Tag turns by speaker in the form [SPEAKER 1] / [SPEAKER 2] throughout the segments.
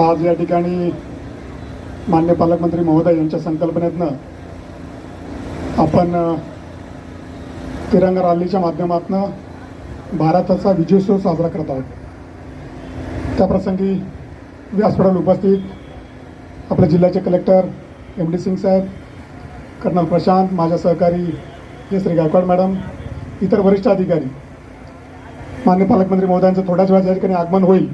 [SPEAKER 1] आज या ठिकाणी मान्य पालकमंत्री महोदय यांच्या संकल्पनेतनं आपण तिरंगा रॅलीच्या माध्यमातून भारताचा विजयोत्सव साजरा करत आहोत. त्याप्रसंगी व्यासपीठावर उपस्थित आपले जिल्ह्याचे कलेक्टर एम डी सिंग साहेब कर्नल प्रशांत माझ्या सहकारी जयश्री गायकवाड मॅडम इतर वरिष्ठ अधिकारी मान्य पालकमंत्री महोदयांचं थोड्याच वेळात या ठिकाणी आगमन होईल.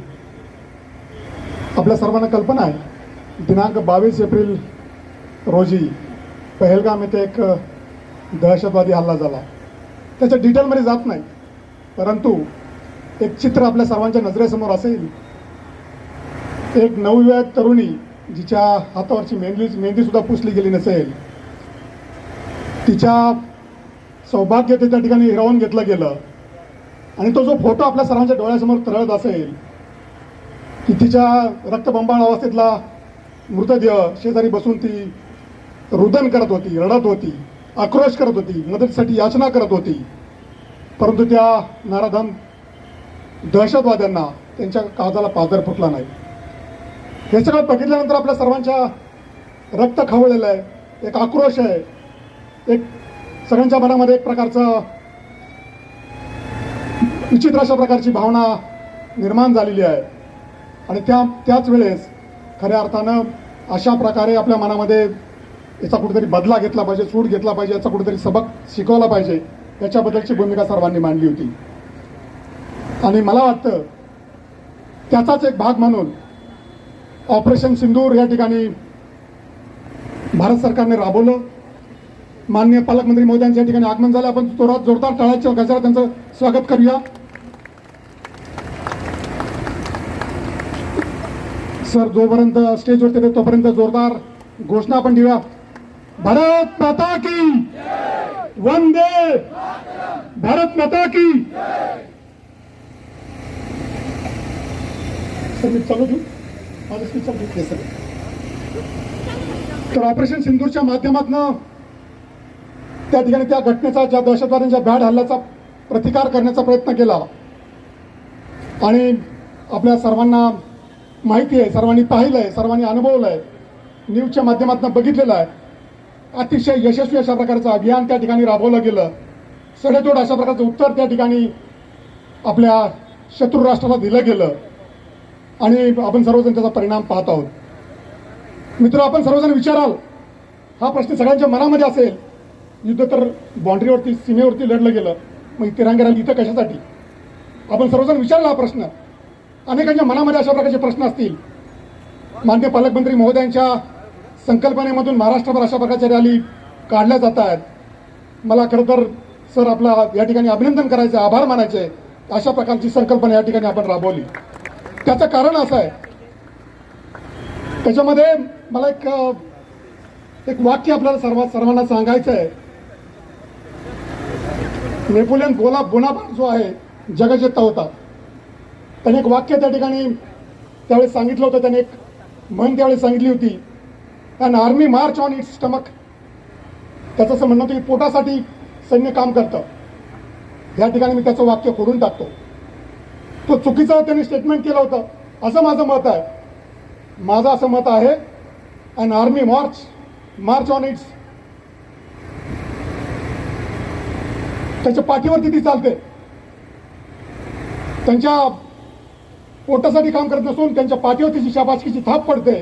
[SPEAKER 1] आपल्या सर्वांना कल्पना आहे. दिनांक बावीस एप्रिल रोजी पहलगाम येथे एक दहशतवादी हल्ला झाला. त्याच्या डिटेलमध्ये जात नाही. परंतु एक चित्र आपल्या सर्वांच्या नजरेसमोर असेल. एक नवविवाहित तरुणी जिच्या हातावरची मेहंदी मेहंदीसुद्धा पुसली गेली नसेल. तिच्या सौभाग्य ते त्या ठिकाणी हिरावून घेतलं गेलं. आणि तो जो फोटो आपल्या सर्वांच्या डोळ्यासमोर तरळत असेल की तिच्या रक्तबंबाळ अवस्थेतला मृतदेह शेजारी बसून ती रुदन करत होती रडत होती आक्रोश करत होती मदतीसाठी याचना करत होती. परंतु त्या नाराधम दहशतवाद्यांना त्यांच्या काजाला पादर फुटला नाही. हे सगळं बघितल्यानंतर आपल्या सर्वांच्या रक्त खवळलेलं आहे एक आक्रोश आहे एक सगळ्यांच्या मनामध्ये एक प्रकारचं विचित्र अशा प्रकारची भावना निर्माण झालेली आहे. आणि त्या त्याच वेळेस खऱ्या अर्थानं अशा प्रकारे आपल्या मनामध्ये याचा कुठेतरी बदला घेतला पाहिजे सूट घेतला पाहिजे याचा कुठेतरी सबक शिकवला पाहिजे याच्याबद्दलची भूमिका सर्वांनी मांडली होती. आणि मला वाटतं त्याचाच एक भाग म्हणून ऑपरेशन सिंदूर या ठिकाणी भारत सरकारने राबवलं. माननीय पालकमंत्री मोदयांच्या या ठिकाणी आगमन झालं. आपण जोरात जोरदार टाळ्याच्या गजरात त्यांचं स्वागत करूया. सर जोपर्यंत स्टेजवरती येते तोपर्यंत जोरदार घोषणा आपण देऊया. भारत माता की वंदे भारत माता की सर मी चालू माझं स्पीच चालू सर तर ऑपरेशन सिंदूरच्या माध्यमातून त्या ठिकाणी त्या घटनेचा ज्या दहशतवाद्यांच्या भ्याड हल्ल्याचा प्रतिकार करण्याचा प्रयत्न केला. आणि आपल्या सर्वांना माहिती आहे सर्वांनी पाहिलं आहे सर्वांनी अनुभवलं आहे न्यूजच्या माध्यमातून बघितलेलं आहे. अतिशय यशस्वी अशा प्रकारचं अभियान त्या ठिकाणी राबवलं गेलं. सडेतोड अशा प्रकारचं उत्तर त्या ठिकाणी आपल्या शत्रू राष्ट्राला दिलं गेलं. आणि आपण सर्वजण त्याचा परिणाम पाहत आहोत. मित्र आपण सर्वजण विचाराल हा प्रश्न सगळ्यांच्या मनामध्ये असेल युद्ध तर बाँड्रीवरती सीमेवरती लढलं गेलं मग तिरंगा राहिली इथं कशासाठी? आपण सर्वजण विचारला हा प्रश्न. अनेकांच्या मनामध्ये अशा प्रकारचे प्रश्न असतील. मान्य पालकमंत्री महोदयांच्या संकल्पनेमधून महाराष्ट्रभर अशा प्रकारच्या रॅली काढल्या जात आहेत मला खरं तर सर आपला या ठिकाणी अभिनंदन करायचं आभार मानायचे. अशा प्रकारची संकल्पना या ठिकाणी आपण राबवली. त्याचं कारण असं आहे. त्याच्यामध्ये मला एक एक वाक्य आपल्याला सर्व सर्वांना सांगायचं आहे. नेपोलियन बोला बोनापार्ट जो आहे जगजेता होता त्याने एक वाक्य त्या ठिकाणी त्यावेळेस सांगितलं होतं त्याने एक म्हण त्यावेळेस सांगितली होती. An army march on its stomach त्याचं असं म्हणणं होतं की पोटासाठी सैन्य काम करतं. या ठिकाणी मी त्याचं वाक्य खोडून टाकतो. तो चुकीचं त्यांनी स्टेटमेंट केलं होतं. असं माझं मत आहे. माझं असं मत आहे an army march march on its त्याच्या पाठीवरती ती चालते. त्यांच्या पोटासाठी काम करत नसून त्यांच्या पाठीवरती जी शाबासकीची थाप पडते.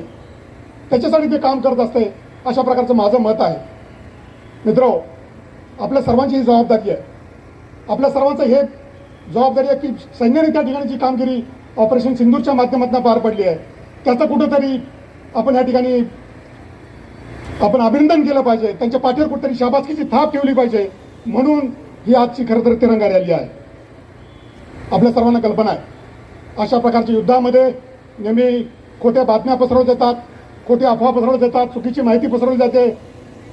[SPEAKER 1] त्याच्यासाठी ते काम करत असते अशा प्रकारचं माझं मत आहे. मित्र आपल्या सर्वांची ही जबाबदारी आहे. आपल्या सर्वांचं हे जबाबदारी आहे की सैन्याने त्या ठिकाणी जी कामगिरी ऑपरेशन सिंदूरच्या माध्यमातून पार पडली आहे त्याचं कुठंतरी आपण या ठिकाणी आपण अभिनंदन केलं पाहिजे त्यांच्या पाठीवर कुठेतरी शाबासकीची थाप ठेवली पाहिजे म्हणून ही आजची खरं तर तिरंगा रॅली आहे. आपल्या सर्वांना कल्पना आहे. अशा प्रकारच्या युद्धामध्ये नेहमी खोट्या बातम्या पसरवत येतात खोट्या अफवा पसरवत येतात चुकीची माहिती पसरवली जाते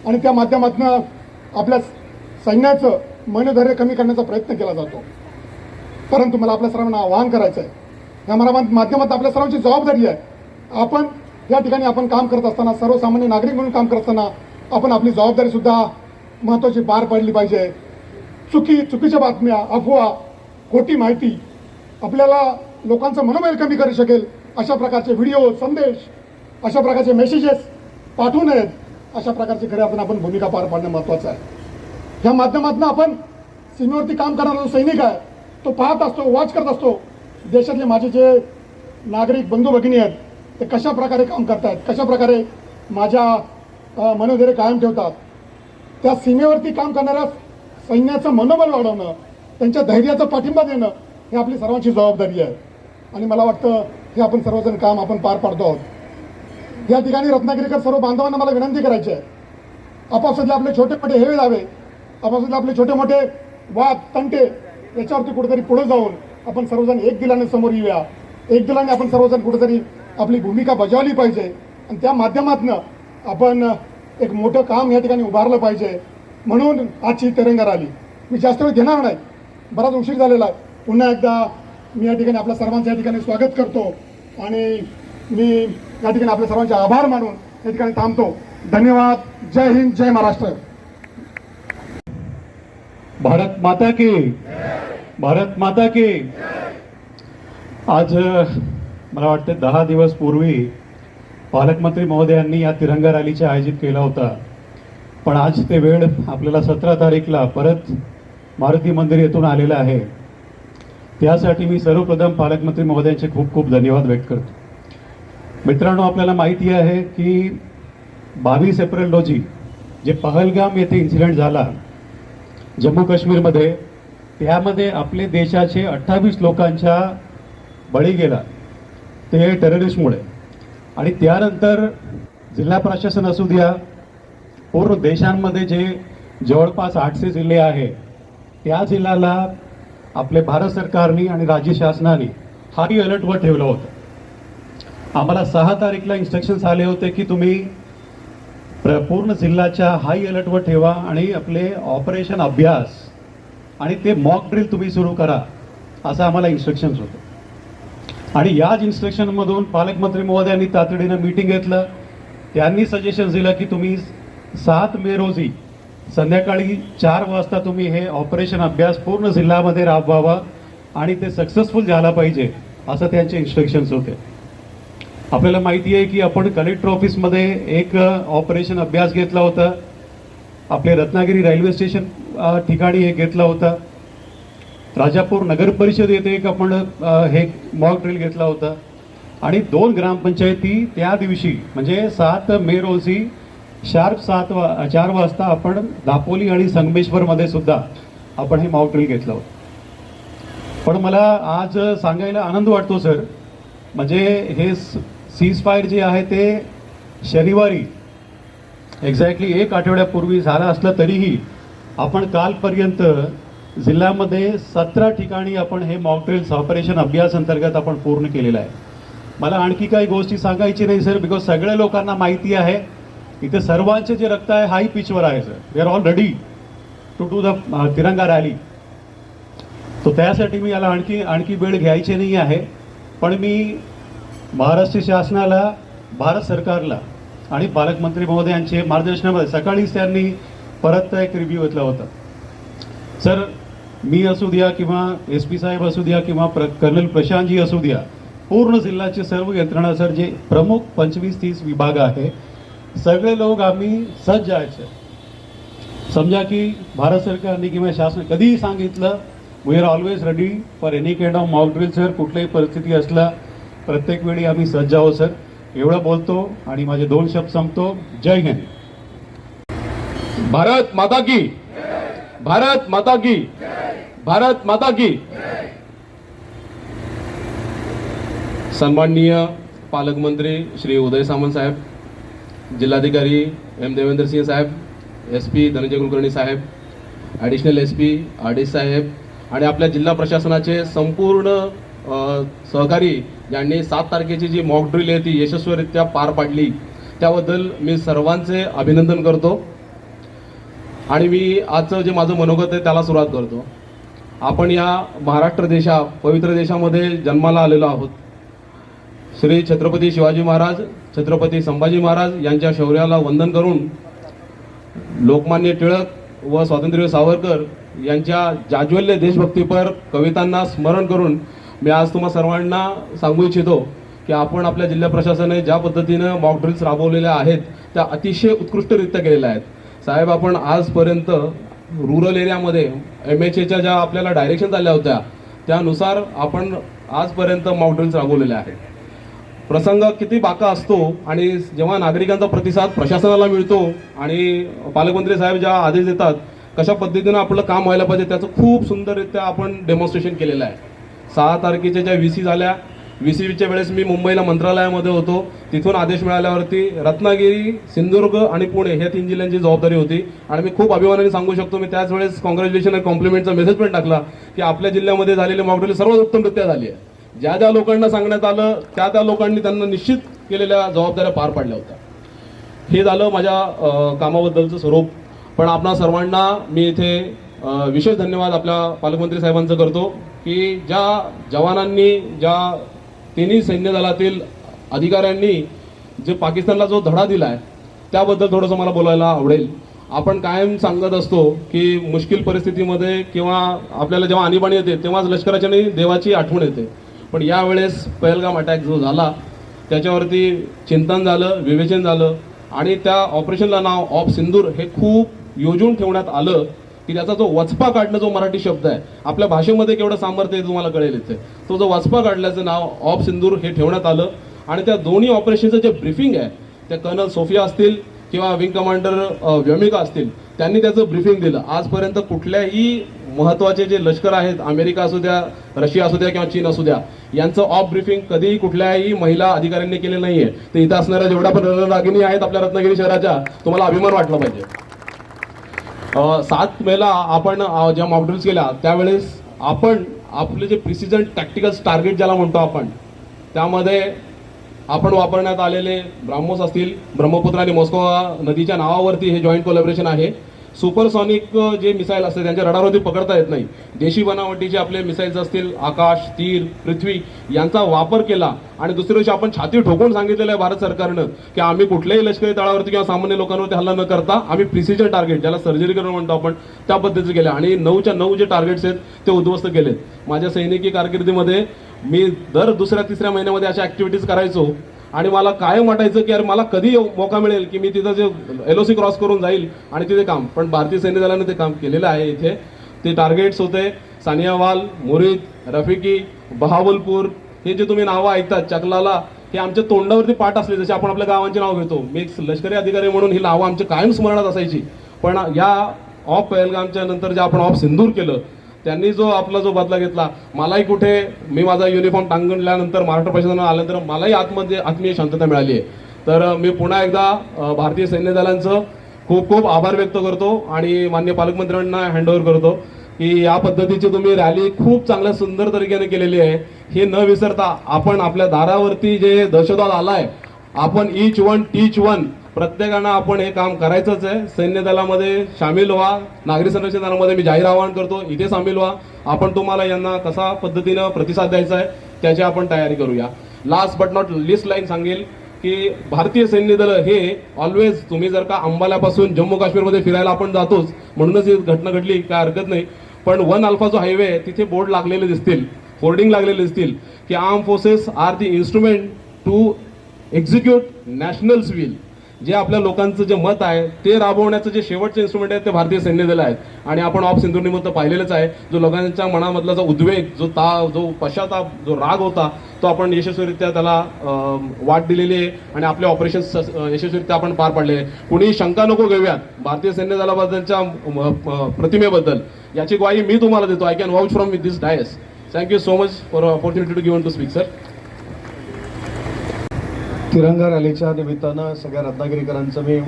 [SPEAKER 1] आणि त्या माध्यमातून आपल्या सैन्याचं मनोधैर्य कमी करण्याचा प्रयत्न केला जातो. परंतु मला आपल्या सर्वांना आवाहन करायचं आहे या मला माध्यमात आपल्या सर्वांची जबाबदारी आहे. आपण या ठिकाणी आपण काम करत असताना सर्वसामान्य नागरिक म्हणून काम करत असताना आपण आपली जबाबदारीसुद्धा महत्त्वाची पार पाडली पाहिजे. चुकी चुकीच्या बातम्या अफवा खोटी माहिती आपल्याला लोकांचं मनोबल कमी करू शकेल अशा प्रकारचे व्हिडिओ संदेश अशा प्रकारचे मेसेजेस पाठवू नयेत अशा प्रकारची खऱ्या अर्थानं आपण भूमिका पार पाडणं महत्त्वाचं आहे. ह्या माध्यमातून आपण सीमेवरती काम करणारा जो सैनिक आहे तो पाहत असतो वॉच करत असतो देशातले माझे जे नागरिक बंधू भगिनी आहेत ते कशा प्रकारे काम करतायत कशा प्रकारे माझ्या मनोधैर्य कायम ठेवतात त्या सीमेवरती काम करणाऱ्या सैन्याचं मनोबल वाढवणं त्यांच्या धैर्याचा पाठिंबा देणं हे आपली सर्वांची जबाबदारी आहे. आणि मला वाटतं हे आपण सर्वजण काम आपण पार पाडतो आहोत. या ठिकाणी रत्नागिरीकर सर्व बांधवांना मला विनंती करायची आहे. आपापसातले आपले छोटे मोठे हेवे दावे आपापसातले आपले छोटे मोठे वाद तंटे याच्यावरती कुठेतरी पुढे जाऊन आपण सर्वजण एक दिलाने समोर येऊया. एक दिलाने आपण सर्वजण कुठेतरी आपली भूमिका बजावली पाहिजे. आणि त्या माध्यमातनं आपण एक मोठं काम या ठिकाणी उभारलं पाहिजे. म्हणून आजची तिरंगा रॅली. मी जास्त वेळ घेणार नाही. बराच उशीर झालेला आहे. पुन्हा एकदा मी या ठिकाणी आपल्या सर्वांचं या ठिकाणी स्वागत करतो आणि मी या ठिकाणी आपल्या सर्वांचे आभार मानून या ठिकाणी थांबतो. धन्यवाद. जय हिंद जय महाराष्ट्र.
[SPEAKER 2] भारत माता की। भारत माता की। आज मला वाटतं दहा दिवस पूर्वी पालकमंत्री महोदयांनी या तिरंगा रॅलीचे आयोजित केला होता. पण आज ते वेळ आपल्याला सतरा तारीखला परत मारुती मंदिर येथून आलेलं आहे. त्यासाठी मी सर्वप्रथम पालकमंत्री महोदयांचे खूप खूप धन्यवाद व्यक्त करतो. मित्रांनो आपल्याला माहिती आहे की बावीस एप्रिल रोजी जे पहलगाम येथे इन्सिडेंट झाला जम्मू काश्मीरमध्ये त्यामध्ये आपले देशाचे अठ्ठावीस लोकांच्या बळी गेला ते टेररिस्टमुळे आणि त्यानंतर जिल्हा प्रशासन असू द्या पूर्ण देशांमध्ये जे जवळपास आठशे जिल्हे आहे त्या जिल्ह्याला आपले भारत सरकारने आणि राज्य शासनाने हाय अलर्टवर ठेवलं होतं. आम्हाला सहा तारीखला इन्स्ट्रक्शन्स आले होते की तुम्ही प्र- पूर्ण जिल्ह्याच्या हाय अलर्टवर ठेवा आणि आपले ऑपरेशन अभ्यास आणि ते मॉक ड्रिल तुम्ही सुरू करा असं आम्हाला इन्स्ट्रक्शन्स होतं. आणि याच इन्स्ट्रक्शनमधून पालकमंत्री महोदयांनी तातडीनं मीटिंग घेतलं. त्यांनी सजेशन दिलं की तुम्ही सात मे रोजी संध्याकाळी चार वाजता तुम्ही हे ऑपरेशन अभ्यास पूर्ण जिल्ह्यामध्ये राबवावा आणि ते सक्सेसफुल झाला पाहिजे असं त्यांचे इन्स्ट्रक्शन्स होते. आपल्याला माहिती आहे की आपण कलेक्टर ऑफिसमध्ये एक ऑपरेशन अभ्यास घेतला होता. आपले रत्नागिरी रेल्वे स्टेशन ठिकाणी हे घेतला होता. राजापूर नगर परिषद येथे एक आपण हे मॉक ड्रिल घेतला होता. आणि दोन ग्रामपंचायती त्या दिवशी म्हणजे सात मे रोजी शार्प सात वा चार वाजता आपण दापोली आणि संगमेश्वरमध्ये सुद्धा आपण हे मॉक ड्रिल घेतलं होतं. पण मला आज सांगायला आनंद वाटतो सर म्हणजे हे सीज फायर जे आहे ते शनिवारी एक्झॅक्टली एक आठवड्यापूर्वी झालं असलं तरीही आपण कालपर्यंत जिल्ह्यामध्ये सतरा ठिकाणी आपण हे मॉक ड्रिल्स ऑपरेशन अभ्यास अंतर्गत आपण पूर्ण केलेलं आहे. मला आणखी काही गोष्टी सांगायची नाही सर बिकॉज सगळ्या लोकांना माहिती आहे. इथे सर्वांचे जे रक्त आहे हाय पिचवर आहे sir we are all ready to do the Tiranga rally तो त्यासाठी मी याला आणखी आणखी वेळ घ्यायची नाही आहे. पण मी महाराष्ट्र शासनाला भारत सरकारला आणि पालकमंत्री महोदयांचे मार्गदर्शनामध्ये सकाळीच त्यांनी परत एक रिव्ह्यू घेतला होता. सर मी असू द्या किंवा एस पी साहेब असू द्या किंवा प्र कर्नल प्रशांतजी असू द्या पूर्ण जिल्ह्याचे सर्व यंत्रणा सर जे प्रमुख पंचवीस तीस विभाग आहे सगळे लोक आम्ही सज्ज आहेत समजा की भारत सरकारने किंवा शासन कधीही सांगितलं we are always ready for any kind of mock drill sir कुठल्याही परिस्थिती असला प्रत्येक वेळी आम्ही सज्ज आहोत सर. एवढं बोलतो आणि माझे दोन शब्द संपतो. जय हिंद.
[SPEAKER 3] भारत माता की. भारत माता की. भारत माता की. सन्माननीय पालकमंत्री श्री उदय सामंत साहेब जिल्हाधिकारी एम देवेंद्र सिंह साहेब एस पी धनंजय कुलकर्णी साहेब additional S P R D साहेब आणि आपल्या जिल्हा प्रशासनाचे संपूर्ण सहकारी यांनी सात तारखेची जी मॉक ड्रिल आहे ती यशस्वीरित्या पार पाडली. त्याबद्दल मी सर्वांचे अभिनंदन करतो आणि मी आजचं जे माझं मनोगत आहे त्याला सुरुवात करतो. आपण या महाराष्ट्र देशा पवित्र देशामध्ये जन्माला आलेलो आहोत. श्री छत्रपती शिवाजी महाराज छत्रपती संभाजी महाराज यांच्या शौर्याला वंदन करून लोकमान्य टिळक व स्वातंत्र्य सावरकर यांच्या जाज्वल्य देशभक्तीपर कवितांना स्मरण करून मी आज तुम्हा सर्वांना सांगू इच्छितो की आपण आपल्या जिल्हा प्रशासनाने ज्या पद्धतीनं मॉक ड्रिल्स राबवलेल्या आहेत त्या अतिशय उत्कृष्टरित्या केलेल्या आहेत. साहेब आपण आजपर्यंत रुरल एरियामध्ये एम एच एच्या ज्या आपल्याला डायरेक्शन आल्या होत्या त्यानुसार आपण आजपर्यंत मॉक ड्रिल्स राबवलेल्या आहेत. प्रसंग किती बाका असतो आणि जेव्हा नागरिकांचा प्रतिसाद प्रशासनाला मिळतो आणि पालकमंत्री साहेब ज्या आदेश देतात कशा पद्धतीनं आपलं काम व्हायला पाहिजे त्याचं खूप सुंदररित्या आपण डेमॉन्स्ट्रेशन केलेलं आहे. सहा तारखेच्या ज्या व्ही सी झाल्या व्ही सीच्या वेळेस मी मुंबईला मंत्रालयामध्ये होतो. तिथून आदेश मिळाल्यावरती रत्नागिरी सिंधुदुर्ग आणि पुणे ह्या तीन जिल्ह्यांची जबाबदारी होती. आणि मी खूप अभिमानाने सांगू शकतो मी त्याच वेळेस कॉंग्रॅच्युलेशन आणि कॉम्प्लिमेंटचा मेसेज पण टाकला की आपल्या जिल्ह्यामध्ये झालेली मॉकड्रिल सर्वात उत्तमरित्या झाली आहे. ज्या ज्या लोकांना सांगण्यात आलं त्या त्या लोकांनी त्यांना निश्चित केलेल्या जबाबदाऱ्या पार पाडल्या होत्या. हे झालं माझ्या कामाबद्दलचं स्वरूप. पण आपणा सर्वांना मी इथे विशेष धन्यवाद आपल्या पालकमंत्री साहेबांचं करतो की ज्या जवानांनी ज्या तिन्ही सैन्य दलातील अधिकाऱ्यांनी जे पाकिस्तानला जो धडा दिला आहे त्याबद्दल थोडंसं मला बोलायला आवडेल. आपण कायम सांगत असतो की मुश्किल परिस्थितीमध्ये किंवा आपल्याला जेव्हा आणीबाणी येते तेव्हाच लष्कराच्या देवाची आठवण येते. पण यावेळेस पहलगाम अटॅक जो झाला त्याच्यावरती चिंतन झालं विवेचन झालं आणि त्या ऑपरेशनला नाव ऑफ सिंदूर हे खूप योजून ठेवण्यात आलं की त्याचा जो वचपा काढणं जो मराठी शब्द आहे आपल्या भाषेमध्ये केवढं सामर्थ्य आहे तुम्हाला कळेल इथे. तो जो वचपा काढल्याचं नाव ऑफ सिंदूर हे ठेवण्यात आलं आणि त्या दोन्ही ऑपरेशनचं जे ब्रिफिंग आहे त्या कर्नल सोफिया असतील किंवा विंग कमांडर व्यमिका असतील त्यांनी त्याचं ब्रिफिंग दिलं. आजपर्यंत कुठल्याही महत्त्वाचे जे लष्कर आहेत अमेरिका असू द्या रशिया असू द्या किंवा चीन असू द्या यांचं ऑफ ब्रिफिंग कधीही कुठल्याही महिला अधिकाऱ्यांनी केले नाहीये. तर इथं असणाऱ्या जेवढ्या पण रणरागिणी आहेत आपल्या रत्नागिरी शहराच्या तुम्हाला अभिमान वाटला पाहिजे. सात मेला आपण ज्या मॉकड्रिल्स केल्या त्यावेळेस आपण आपले जे प्रिसिजन टॅक्टिकल टार्गेट ज्याला म्हणतो आपण त्यामध्ये आपण वापरण्यात आलेले ब्राह्मोस असतील ब्रह्मपुत्र आणि मॉस्को नदीच्या नावावरती हे जॉईंट कोलॅबरेशन आहे. सुपरसॉनिक जे मिसाईल असते त्यांच्या रडारवरती पकडता येत नाही. देशी बनावटीचे आपले मिसाईल्स असतील आकाश तीर पृथ्वी यांचा वापर केला. आणि दुसऱ्या दिवशी आपण छाती ठोकून सांगितलेलं आहे भारत सरकारनं की आम्ही कुठल्याही लष्करी तळावरती किंवा सामान्य लोकांवरती हल्ला न करता आम्ही प्रिसिजन टार्गेट ज्याला सर्जरी करून म्हणतो आपण त्या पद्धतीचं केलं. आणि नऊच्या नऊ जे टार्गेट्स आहेत ते उद्ध्वस्त केलेत. माझ्या सैनिकी कारकिर्दीमध्ये मी दर दुसऱ्या तिसऱ्या महिन्यामध्ये अशा ऍक्टिव्हिटीज करायचो. आणि मला कायम वाटायचं की अरे मला कधी मौका मिळेल की मी तिथं जे एलओसी क्रॉस करून जाईल आणि तिथे काम. पण भारतीय सैन्य दलाने ते काम केलेलं आहे इथे. ते टार्गेट्स होते. सानियावाल मुरीद रफिकी बहावलपूर हे जे तुम्ही नावं ऐकतात चकलाला हे आमच्या तोंडावरती पाठ असले जसे आपण आपल्या गावांचे नाव घेतो. मी एक लष्करी अधिकारी म्हणून ही नावं आमच्या कायम स्मरणात असायची. पण या ऑफ पहलगामच्या नंतर जे आपण ऑफ सिंदूर केलं त्यांनी जो आपला जो बदला घेतला मलाही कुठे मी माझा युनिफॉर्म टांगल्यानंतर महाराष्ट्र प्रशासनानं आल्यानंतर मलाही आतमध्ये आत्मीय शांतता मिळाली आहे. तर मी पुन्हा एकदा भारतीय सैन्य दलांचं खूप खूप आभार व्यक्त करतो आणि मान्य पालकमंत्र्यांना हँडओव्हर करतो की या पद्धतीची तुम्ही रॅली खूप चांगल्या सुंदर तरीक्याने केलेली आहे. हे न विसरता आपण आपल्या दारावरती जे दहशतवाद आलाय आपण इच वन टीच वन प्रत्येकानं आपण हे काम करायचंच आहे. सैन्य दलामध्ये सामील व्हा. नागरी संरक्षण दलामध्ये मी जाहीर आवाहन करतो इथे सामील व्हा. आपण तुम्हाला यांना कसा पद्धतीनं प्रतिसाद द्यायचा आहे त्याची आपण तयारी करूया. Last but not least line सांगेल की भारतीय सैन्य दल हे ऑलवेज तुम्ही जर का अंबाल्यापासून जम्मू काश्मीरमध्ये फिरायला आपण जातोच म्हणूनच ही घटना घडली काय हरकत नाही. पण वन अल्फा जो हायवे आहे तिथे बोर्ड लागलेले दिसतील होर्डिंग लागलेले दिसतील की arm forces are the instrument to execute nationals will जे आपल्या लोकांचं जे मत आहे ते राबवण्याचं जे शेवटचे इन्स्ट्रुमेंट आहे ते भारतीय सैन्य दल आहेत आणि आपण ऑफ सिंधू पाहिलेलंच आहे जो लोकांच्या मनामधला जो उद्वेग जो ता जो पश्चाताप जो राग होता तो आपण यशस्वीरित्या त्याला वाट दिलेली आहे आणि आपले ऑपरेशन यशस्वीरित्या आपण पार पाडले आहे. कुणी शंका नको घेऊयात. भारतीय सैन्य दलाबद्दलच्या प्रतिमेबद्दल. याची ग्वाही मी तुम्हाला देतो. I can vouch from with this dais thank you so much for opportunity to given to speak sir
[SPEAKER 4] Tiranga रॅलीच्या निमित्तानं सगळ्या रत्नागिरीकरांचं मी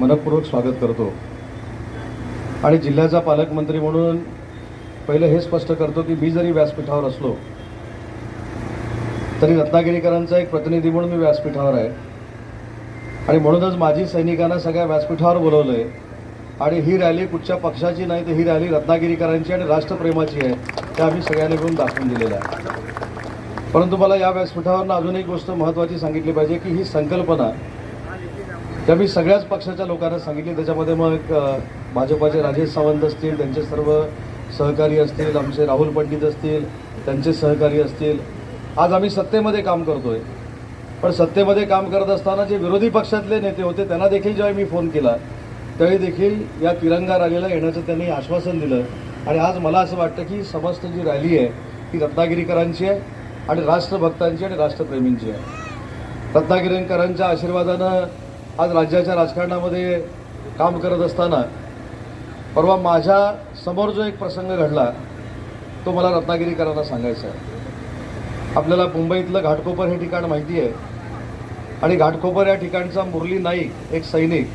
[SPEAKER 4] मनपूर्वक स्वागत करतो. आणि जिल्ह्याचा पालकमंत्री म्हणून पहिलं हे स्पष्ट करतो की मी जरी व्यासपीठावर असलो तरी रत्नागिरीकरांचा एक प्रतिनिधी म्हणून मी व्यासपीठावर आहे. आणि म्हणूनच माझी सैनिकांना सगळ्या व्यासपीठावर बोलवलं आहे आणि ही रॅली कुठच्या पक्षाची नाही तर ही रॅली रत्नागिरीकरांची आणि राष्ट्रप्रेमाची आहे त्या आम्ही सगळ्यांनी मिळून दाखवून दिलेलं आहे. परंतु मला या व्यासपीठावरनं अजून एक गोष्ट महत्त्वाची सांगितली पाहिजे की ही संकल्पना त्या मी सगळ्याच पक्षाच्या लोकांना सांगितली. त्याच्यामध्ये मग भाजपाचे राजेश सावंत असतील त्यांचे सर्व सहकारी असतील आमचे राहुल पंडित असतील त्यांचे सहकारी असतील. आज आम्ही सत्तेमध्ये काम करतोय. पण सत्तेमध्ये काम करत असताना जे विरोधी पक्षातले नेते होते त्यांना देखील जेव्हा मी फोन केला त्यावेळी देखील या तिरंगा रॅलीला येण्याचं त्यांनी आश्वासन दिलं. आणि आज मला असं वाटतं की समस्त जी रॅली आहे ती रत्नागिरीकरांची आहे. आणि राष्ट्रभक्तांची आणि राष्ट्रप्रेमींची आहे. रत्नागिरीकरांच्या आशीर्वादानं आज राज्याच्या राजकारणामध्ये काम करत असताना परवा माझ्यासमोर जो एक प्रसंग घडला तो मला रत्नागिरीकरांना सांगायचा आहे. आपल्याला मुंबईतलं घाटकोपर हे ठिकाण माहिती आहे. आणि घाटकोपर या ठिकाणचा मुरली नाईक एक सैनिक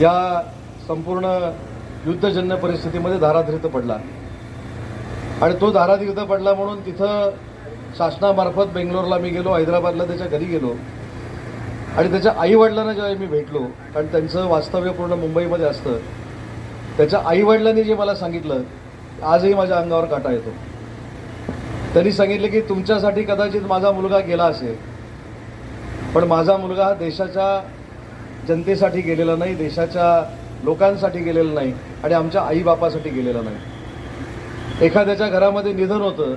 [SPEAKER 4] या संपूर्ण युद्धजन्य परिस्थितीमध्ये धारातीर्थ पडला. आणि तो धारातीर्थ पडला म्हणून तिथं शासनामार्फत बेंगलोरला मी गेलो हैदराबादला त्याच्या घरी गेलो. आणि त्याच्या आईवडिलांना जेव्हा मी भेटलो कारण त्यांचं वास्तव्य पूर्ण मुंबईमध्ये असतं त्याच्या आईवडिलांनी जे मला सांगितलं आजही माझ्या अंगावर काटा येतो. त्यांनी सांगितलं की तुमच्यासाठी कदाचित माझा मुलगा गेला असेल पण माझा मुलगा देशाच्या जनतेसाठी गेलेला नाही देशाच्या लोकांसाठी गेलेला नाही आणि आमच्या आईबापासाठी गेलेला नाही. एखाद्याच्या घरामध्ये निधन होतं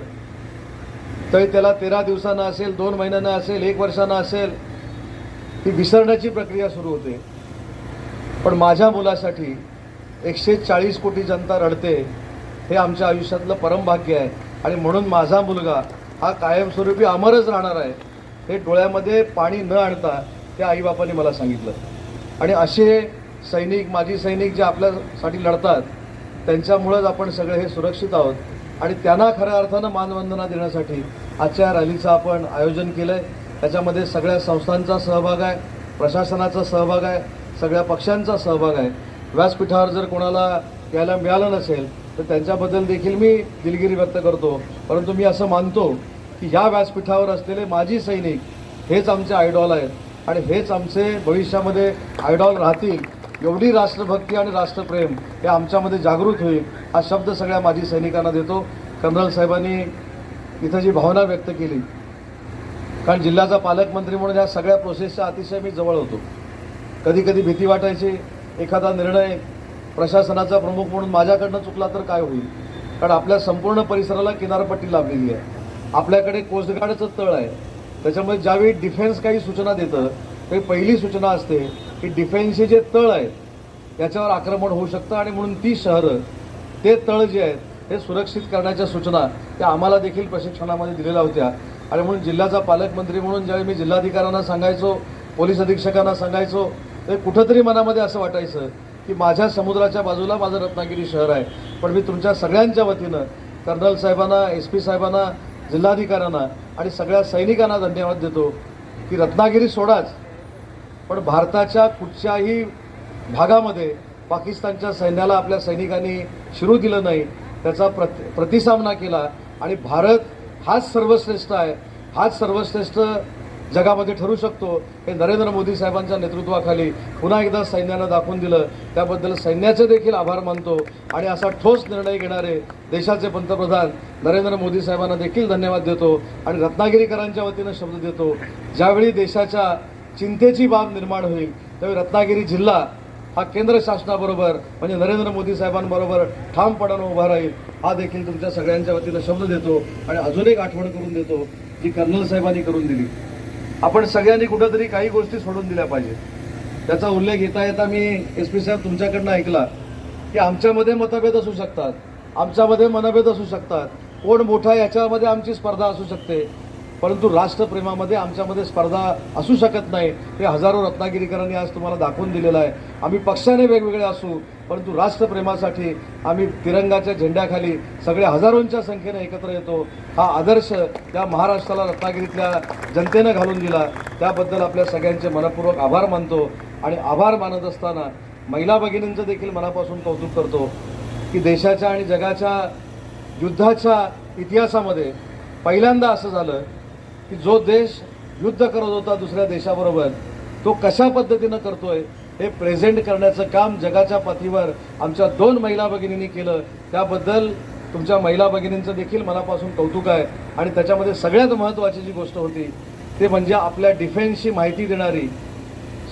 [SPEAKER 4] तर त्याला तेरा दिवसानं असेल दोन महिन्यानं असेल एक वर्षानं असेल ही विसरण्याची प्रक्रिया सुरू होते. पण माझ्या मुलासाठी एकशे चाळीस कोटी जनता रडते हे आमच्या आयुष्यातलं परमभाग्य आहे. आणि म्हणून माझा मुलगा हा कायमस्वरूपी अमरच राहणार आहे. हे डोळ्यामध्ये पाणी न आणता त्या आईबापांनी मला सांगितलं. आणि असे सैनिक माजी सैनिक जे आपल्यासाठी लढतात त्यांच्यामुळंच आपण सगळे हे सुरक्षित आहोत. आणि त्यांना खऱ्या अर्थानं मानवंदना देण्यासाठी आजच्या रॅलीचं आपण आयोजन केलं आहे त्याच्यामध्ये सगळ्या संस्थांचा सहभाग आहे प्रशासनाचा सहभाग आहे सगळ्या पक्षांचा सहभाग आहे. व्यासपीठावर जर कोणाला यायला मिळालं नसेल तर त्यांच्याबद्दल देखील मी दिलगिरी व्यक्त करतो. परंतु मी असं मानतो की ह्या व्यासपीठावर असलेले माजी सैनिक हेच आमचे आयडॉल आहेत. आणि हेच आमचे भविष्यामध्ये आयडॉल राहतील. एवढी राष्ट्रभक्ती आणि राष्ट्रप्रेम हे आमच्यामध्ये जागृत होईल हा शब्द सगळ्या माजी सैनिकांना देतो. कर्नल साहेबांनी इथं जी भावना व्यक्त केली कारण जिल्ह्याचा पालकमंत्री म्हणून या सगळ्या प्रोसेसच्या अतिशय मी जवळ होतो. कधी कधी भीती वाटायची एखादा निर्णय प्रशासनाचा प्रमुख म्हणून माझ्याकडनं चुकला तर काय होईल? कारण आपल्या संपूर्ण परिसराला किनारपट्टी लाभलेली आहे. आपल्याकडे कोस्टगार्डचं तळ आहे. त्याच्यामुळे ज्यावेळी डिफेन्स काही सूचना देतं त्यावेळी पहिली सूचना असते की डिफेन्सचे जे तळ आहेत याच्यावर आक्रमण होऊ शकतं आणि म्हणून ती शहरं ते तळ जे आहेत हे सुरक्षित करण्याच्या सूचना त्या आम्हाला देखील प्रशिक्षणामध्ये दिलेल्या होत्या. आणि म्हणून जिल्ह्याचा पालकमंत्री म्हणून ज्यावेळी मी जिल्हाधिकाऱ्यांना सांगायचो पोलीस अधीक्षकांना सांगायचो तर कुठंतरी मनामध्ये असं वाटायचं की माझ्या समुद्राच्या बाजूला माझं रत्नागिरी शहर आहे. पण मी तुमच्या सगळ्यांच्या वतीनं कर्नल साहेबांना एस पी साहेबांना जिल्हाधिकाऱ्यांना आणि सगळ्या सैनिकांना धन्यवाद देतो की रत्नागिरी सोडाच. पण भारताच्या कुठच्याही भागामध्ये पाकिस्तानच्या सैन्याला आपल्या सैनिकांनी शिरू दिलं नाही त्याचा प्रति प्रतिसामना केला आणि भारत हाच सर्वश्रेष्ठ आहे हाच सर्वश्रेष्ठ जगामध्ये ठरू शकतो हे नरेंद्र मोदी साहेबांच्या नेतृत्वाखाली पुन्हा एकदा सैन्यानं दाखवून दिलं. त्याबद्दल सैन्याचे देखील आभार मानतो आणि असा ठोस निर्णय घेणारे देशाचे पंतप्रधान नरेंद्र मोदी साहेबांना देखील धन्यवाद देतो आणि रत्नागिरीकरांच्या वतीनं शब्द देतो ज्यावेळी देशाच्या चिंतेची बाब निर्माण होईल. त्यावेळी रत्नागिरी जिल्हा हा केंद्र शासनाबरोबर म्हणजे नरेंद्र मोदी साहेबांबरोबर ठामपणानं उभा राहील. हा देखील तुमच्या सगळ्यांच्या वतीनं शब्द देतो आणि अजून एक आठवण करून देतो जी कर्नल साहेबांनी करून दिली. आपण सगळ्यांनी कुठंतरी काही गोष्टी सोडून दिल्या पाहिजे त्याचा उल्लेख येता येता मी एस पी साहेब तुमच्याकडनं ऐकला की आमच्यामध्ये मतभेद असू शकतात. आमच्यामध्ये मनभेद असू शकतात. कोण मोठा याच्यामध्ये आमची स्पर्धा असू शकते. परंतु राष्ट्रप्रेमामध्ये आमच्यामध्ये स्पर्धा असू शकत नाही. हे हजारो रत्नागिरीकरांनी आज तुम्हाला दाखवून दिलेलं आहे. आम्ही पक्षाने वेगवेगळे असू परंतु राष्ट्रप्रेमासाठी आम्ही तिरंगाच्या झेंड्याखाली सगळ्या हजारोंच्या संख्येने एकत्र येतो. हा आदर्श त्या महाराष्ट्राला रत्नागिरीतल्या जनतेनं घालून दिला. त्याबद्दल आपल्या सगळ्यांचे मनपूर्वक आभार मानतो आणि आभार मानत असताना महिला भगिनींचं देखील मनापासून कौतुक करतो की देशाच्या आणि जगाच्या युद्धाच्या इतिहासामध्ये पहिल्यांदा असं झालं की जो देश युद्ध करत होता दुसऱ्या देशाबरोबर तो कशा पद्धतीनं करतोय हे प्रेझेंट करण्याचं काम जगाच्या पाठीवर आमच्या दोन महिला भगिनींनी केलं. त्याबद्दल तुमच्या महिला भगिनींचं देखील मनापासून कौतुक आहे. आणि त्याच्यामध्ये सगळ्यात महत्त्वाची जी गोष्ट होती ते म्हणजे आपल्या डिफेन्सची माहिती देणारी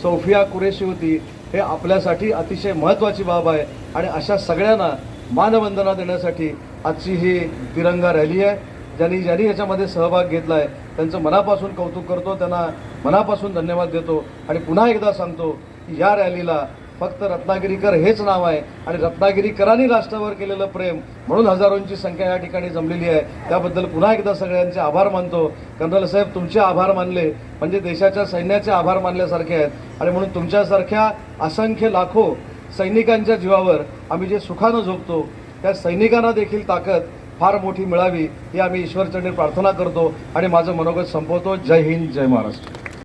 [SPEAKER 4] सोफिया कुरेशी होती. हे आपल्यासाठी अतिशय महत्त्वाची बाब आहे. आणि अशा सगळ्यांना मानवंदना देण्यासाठी आजची ही तिरंगा रॅली आहे. ज्यांनी ज्यांनी याच्यामध्ये सहभाग घेतला आहे त्यांचं मनापासून कौतुक करतो त्यांना मनापासून धन्यवाद देतो. आणि पुन्हा एकदा सांगतो की या रॅलीला फक्त रत्नागिरीकर हेच नाव आहे. आणि रत्नागिरीकरांनी राष्ट्रावर केलेलं प्रेम म्हणून हजारोंची संख्या या ठिकाणी जमलेली आहे. त्याबद्दल पुन्हा एकदा सगळ्यांचे आभार मानतो. कर्नल साहेब तुमचे आभार मानले म्हणजे देशाच्या सैन्याचे आभार मानल्यासारखे आहेत. आणि म्हणून तुमच्यासारख्या असंख्य लाखो सैनिकांच्या जीवावर आम्ही जे सुखानं झोपतो त्या सैनिकांना देखील ताकद फार मोठी मिळावी ही आम्ही ईश्वरचरणी प्रार्थना करतो आणि माझं मनोगत संपवतो. जय हिंद जय महाराष्ट्र.